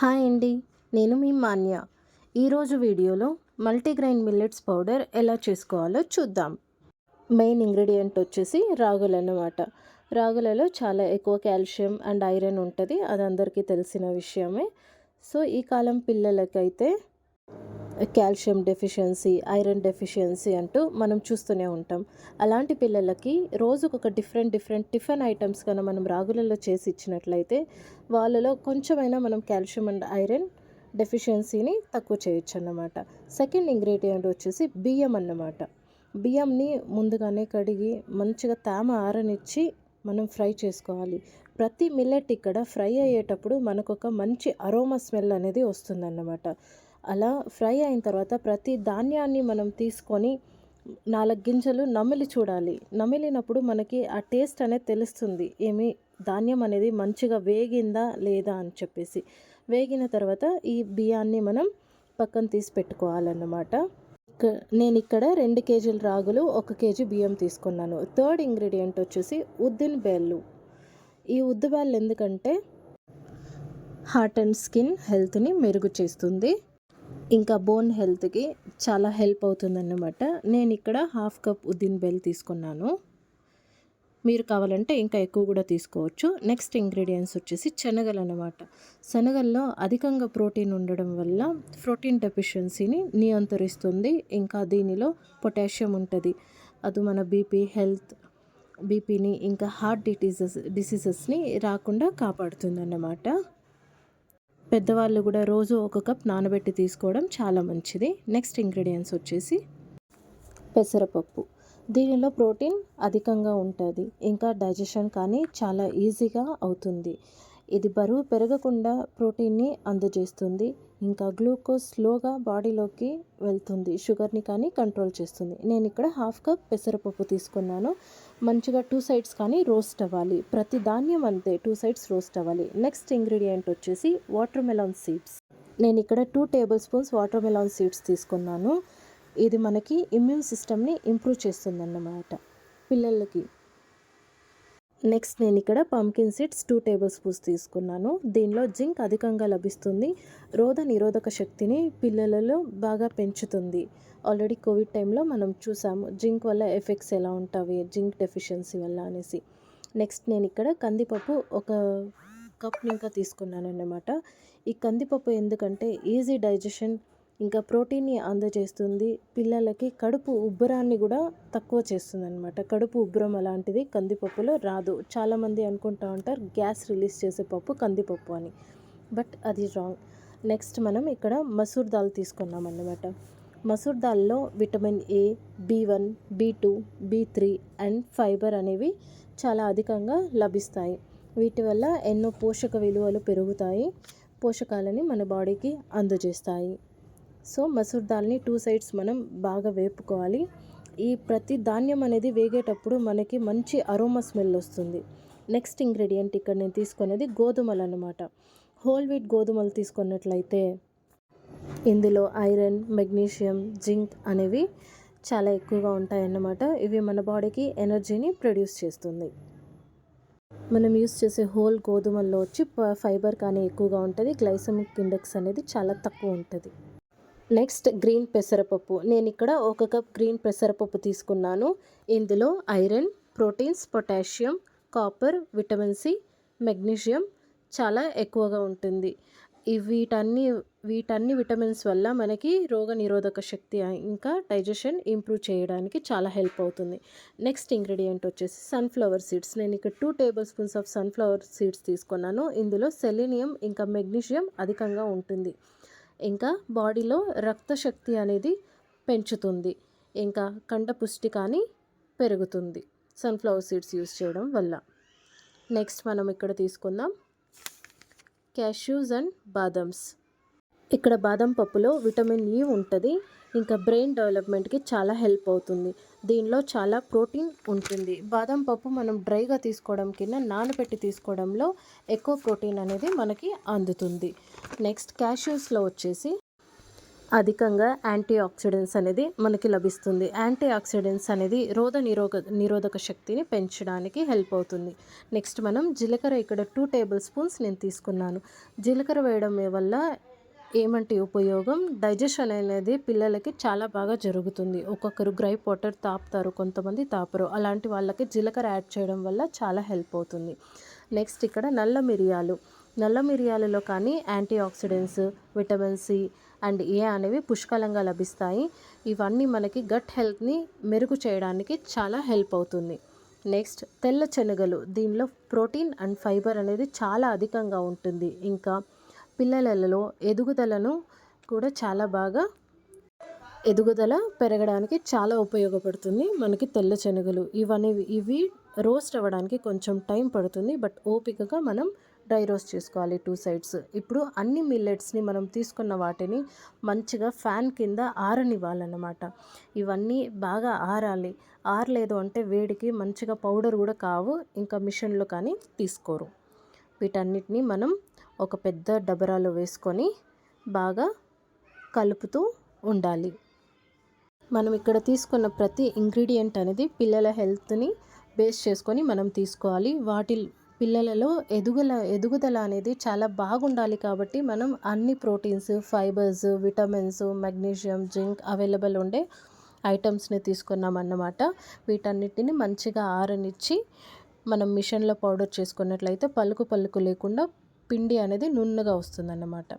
Hi అండి నేను మీ మాన్య. ఈరోజు వీడియోలో మల్టీగ్రెయిన్ మిల్లెట్స్ పౌడర్ ఎలా చేసుకోవాలో చూద్దాం. మెయిన్ ఇంగ్రీడియంట్ వచ్చేసి రాగులు అన్నమాట. రాగులలో చాలా ఎక్కువ కాల్షియం అండ్ ఐరన్ ఉంటుంది అది అందరికీ తెలిసిన విషయమే. సో ఈ కాలం పిల్లలకైతే కాల్షియం డెఫిషియన్సీ ఐరన్ డెఫిషియన్సీ అంటూ మనం చూస్తూనే ఉంటాం. అలాంటి పిల్లలకి రోజుకు ఒక డిఫరెంట్ డిఫరెంట్ టిఫిన్ ఐటమ్స్ కన్నా మనం రాగులలో చేసి ఇచ్చినట్లయితే వాళ్ళలో కొంచెమైనా మనం కాల్షియం అండ్ ఐరన్ డెఫిషియన్సీని తక్కువ చేయొచ్చు అన్నమాట సెకండ్ ఇంగ్రీడియంట్ వచ్చేసి బియ్యం అన్నమాట. బియ్యంని ముందుగానే కడిగి మంచిగా తేమ ఆరనిచ్చి మనం ఫ్రై చేసుకోవాలి. ప్రతి మిల్లెట్ ఇక్కడ ఫ్రై అయ్యేటప్పుడు మనకు ఒక మంచి అరోమా స్మెల్ అనేది వస్తుందన్నమాట. అలా ఫ్రై అయిన తర్వాత ప్రతి ధాన్యాన్ని మనం తీసుకొని నాలుగు గింజలు నమిలి చూడాలి. నమిలినప్పుడు మనకి ఆ టేస్ట్ అనేది తెలుస్తుంది. ఏమి? ధాన్యం అనేది మంచిగా వేగిందా లేదా అని చెప్పేసి. వేగిన తర్వాత ఈ బియ్యాన్ని మనం పక్కన తీసి పెట్టుకోవాలన్నమాట. నేను ఇక్కడ రెండు కేజీల రాగులు ఒక కేజీ బియ్యం తీసుకున్నాను. థర్డ్ ఇంగ్రీడియంట్ వచ్చేసి ఉద్దిన్ బేళ్ళు. ఈ ఉద్దు బెల్లు ఎందుకంటే హార్ట్ అండ్ స్కిన్ హెల్త్ని మెరుగు చేస్తుంది. ఇంకా బోన్ హెల్త్కి చాలా హెల్ప్ అవుతుందన్నమాట. నేను ఇక్కడ హాఫ్ కప్ ఉద్దిన్ బెల్ తీసుకున్నాను. మీరు కావాలంటే ఇంకా ఎక్కువ కూడా తీసుకోవచ్చు. నెక్స్ట్ ఇంగ్రీడియంట్స్ వచ్చేసి శనగలు అనమాట శనగల్లో అధికంగా ప్రోటీన్ ఉండడం వల్ల ప్రోటీన్ డెఫిషియన్సీని నియంత్రిస్తుంది. ఇంకా దీనిలో పొటాషియం ఉంటుంది. అది మన బీపీ హెల్త్ బీపీని ఇంకా హార్ట్ డిటీజెస్ డిసీజెస్ని రాకుండా కాపాడుతుంది అన్నమాట పెద్దవాళ్ళు కూడా రోజు ఒక కప్ నానబెట్టి తీసుకోవడం చాలా మంచిది. నెక్స్ట్ ఇంగ్రీడియంట్స్ వచ్చేసి పెసరపప్పు. దీనిలో ప్రోటీన్ అధికంగా ఉంటుంది. ఇంకా డైజెషన్ కానీ చాలా ఈజీగా అవుతుంది. ఇది బరువు పెరగకుండా ప్రోటీన్ని అందజేస్తుంది. ఇంకా గ్లూకోజ్ స్లోగా బాడీలోకి వెళ్తుంది. షుగర్ని కానీ కంట్రోల్ చేస్తుంది. నేను ఇక్కడ హాఫ్ కప్ పెసరపప్పు తీసుకున్నాను. మంచిగా టూ సైడ్స్ కానీ రోస్ట్ అవ్వాలి. ప్రతి ధాన్యం అంతే టూ సైడ్స్ రోస్ట్ అవ్వాలి. నెక్స్ట్ ఇంగ్రీడియంట్ వచ్చేసి వాటర్ మెలాన్ సీడ్స్. నేను ఇక్కడ two tablespoons watermelon seeds తీసుకున్నాను. ఇది మనకి ఇమ్యూన్ సిస్టమ్ని ఇంప్రూవ్ చేస్తుందన్నమాట. పిల్లలకి నెక్స్ట్ నేను ఇక్కడ pumpkin seeds two tablespoons తీసుకున్నాను. దీనిలో జింక్ అధికంగా లభిస్తుంది. రోగ నిరోధక శక్తిని పిల్లలలో బాగా పెంచుతుంది. ఆల్రెడీ కోవిడ్ టైంలో మనం చూసాము జింక్ వల్ల ఎఫెక్ట్స్ ఎలా ఉంటాయి జింక్ డెఫిషియన్సీ వల్ల అనేసి. నెక్స్ట్ నేను ఇక్కడ కందిపప్పు ఒక కప్ ఇంకా తీసుకున్నాను అన్నమాట ఈ కందిపప్పు ఎందుకంటే ఈజీ డైజెషన్ ఇంకా ప్రోటీన్ని అందజేస్తుంది. పిల్లలకి కడుపు ఉబ్బరాన్ని కూడా తక్కువ చేస్తుంది అనమాట కడుపు ఉబ్బరం అలాంటిది కందిపప్పులో రాదు. చాలామంది అనుకుంటూ ఉంటారు గ్యాస్ రిలీజ్ చేసే పప్పు కందిపప్పు అని. బట్ అది రాంగ్. నెక్స్ట్ మనం ఇక్కడ మసూర్ దాల్ తీసుకున్నాం అన్నమాట మసూర్ దాల్లో vitamin A B one B two B three and fibre అనేవి చాలా అధికంగా లభిస్తాయి. వీటి వల్ల ఎన్నో పోషక విలువలు పెరుగుతాయి. పోషకాలని మన బాడీకి అందజేస్తాయి. సో మసూర్ దాల్ని టూ సైడ్స్ మనం బాగా వేపుకోవాలి. ఈ ప్రతి ధాన్యం అనేది వేగేటప్పుడు మనకి మంచి అరోమా స్మెల్ వస్తుంది. నెక్స్ట్ ఇంగ్రీడియంట్ ఇక్కడ నేను తీసుకునేది గోధుమలు అనమాట హోల్ వీట్ గోధుమలు తీసుకున్నట్లయితే ఇందులో ఐరన్ మెగ్నీషియం జింక్ అనేవి చాలా ఎక్కువగా ఉంటాయన్నమాట. ఇవి మన బాడీకి ఎనర్జీని ప్రొడ్యూస్ చేస్తుంది. మనం యూస్ చేసే హోల్ గోధుమల్లో వచ్చి ఫైబర్ కానీ ఎక్కువగా ఉంటుంది. గ్లైసమిక్ ఇండెక్స్ అనేది చాలా తక్కువ ఉంటుంది. నెక్స్ట్ గ్రీన్ పెసరపప్పు. నేను ఇక్కడ ఒక కప్ గ్రీన్ పెసరపప్పు తీసుకున్నాను. ఇందులో iron proteins potassium copper vitamin C magnesium చాలా ఎక్కువగా ఉంటుంది. ఈ వీటన్ని వీటన్ని విటమిన్స్ వల్ల మనకి రోగ నిరోధక శక్తి ఇంకా డైజెషన్ ఇంప్రూవ్ చేయడానికి చాలా హెల్ప్ అవుతుంది. నెక్స్ట్ ఇంగ్రీడియంట్ వచ్చేసి సన్ఫ్లవర్ సీడ్స్. నేను ఇక్కడ two tablespoons of sunflower seeds తీసుకున్నాను. ఇందులో సెలీనియం ఇంకా మెగ్నీషియం అధికంగా ఉంటుంది. ఇంకా బాడీలో రక్త శక్తి అనేది పెంచుతుంది. ఇంకా కండ పుష్టి కానీ పెరుగుతుంది. సన్ఫ్లవర్ సీడ్స్ యూస్ చేయడం వల్ల. నెక్స్ట్ మనం ఇక్కడ తీసుకుందాం. క్యాష్యూస్ అండ్ బాదమ్స్. ఇక్కడ బాదం పప్పులో విటమిన్ ఈ ఉంటుంది. ఇంకా బ్రెయిన్ డెవలప్మెంట్కి చాలా హెల్ప్ అవుతుంది. దీనిలో చాలా ప్రోటీన్ ఉంటుంది. బాదం పప్పు మనం డ్రైగా తీసుకోవడం కింద నానబెట్టి తీసుకోవడంలో ఎక్కువ ప్రోటీన్ అనేది మనకి అందుతుంది. నెక్స్ట్ క్యాష్యూస్లో వచ్చేసి అధికంగా యాంటీ ఆక్సిడెంట్స్ అనేది మనకి లభిస్తుంది. యాంటీ ఆక్సిడెంట్స్ అనేది రోగ నిరోధ నిరోధక శక్తిని పెంచడానికి హెల్ప్ అవుతుంది. నెక్స్ట్ మనం జీలకర్ర ఇక్కడ టూ టేబుల్ స్పూన్స్ నేను తీసుకున్నాను. జీలకర్ర వేయడం వల్ల ఏమంటే ఉపయోగం? డైజెషన్ అనేది పిల్లలకి చాలా బాగా జరుగుతుంది. ఒక్కొక్కరు గ్రైప్ వాటర్ తాపుతారు కొంతమంది తాపరు. అలాంటి వాళ్ళకి జీలకర్ర యాడ్ చేయడం వల్ల చాలా హెల్ప్ అవుతుంది. నెక్స్ట్ ఇక్కడ నల్ల మిరియాలు. నల్ల మిరియాలలో కానీ antioxidants vitamin C and A అనేవి పుష్కలంగా లభిస్తాయి. ఇవన్నీ మనకి గట్ హెల్త్ని మెరుగు చేయడానికి చాలా హెల్ప్ అవుతుంది. నెక్స్ట్ తెల్ల శనగలు. దీనిలో ప్రోటీన్ అండ్ ఫైబర్ అనేది చాలా అధికంగా ఉంటుంది. ఇంకా పిల్లలలో ఎదుగుదలను కూడా చాలా బాగా ఎదుగుదల పెరగడానికి చాలా ఉపయోగపడుతుంది మనకి తెల్ల శనగలు. ఇవన్నీ ఇవి రోస్ట్ అవ్వడానికి కొంచెం టైం పడుతుంది. బట్ ఓపికగా మనం డ్రై రోస్ట్ చేసుకోవాలి టూ సైడ్స్. ఇప్పుడు అన్ని మిల్లెట్స్ని మనం తీసుకున్న వాటిని మంచిగా ఫ్యాన్ కింద ఆరనివ్వాలన్నమాట. ఇవన్నీ బాగా ఆరాలి. ఆరలేదు అంటే వేడికి మంచిగా పౌడర్ కూడా కావు. ఇంకా మిషన్లో కానీ తీసుకోరు. వీటన్నిటిని మనం ఒక పెద్ద డబరాలో వేసుకొని బాగా కలుపుతూ ఉండాలి. మనం ఇక్కడ తీసుకున్న ప్రతి ఇంగ్రీడియంట్ అనేది పిల్లల హెల్త్ని బేస్ చేసుకొని మనం తీసుకోవాలి. వాటి పిల్లలలో ఎదుగుల ఎదుగుదల అనేది చాలా బాగుండాలి కాబట్టి మనం అన్ని proteins fibres vitamins magnesium zinc available ఉండే ఐటమ్స్ని తీసుకున్నాం అన్నమాట. వీటన్నిటిని మంచిగా ఆరనిచ్చి మనం మిషన్లో పౌడర్ చేసుకున్నట్లయితే పలుకు పలుకు లేకుండా పిండి అనేది నున్నగా వస్తుందన్నమాట.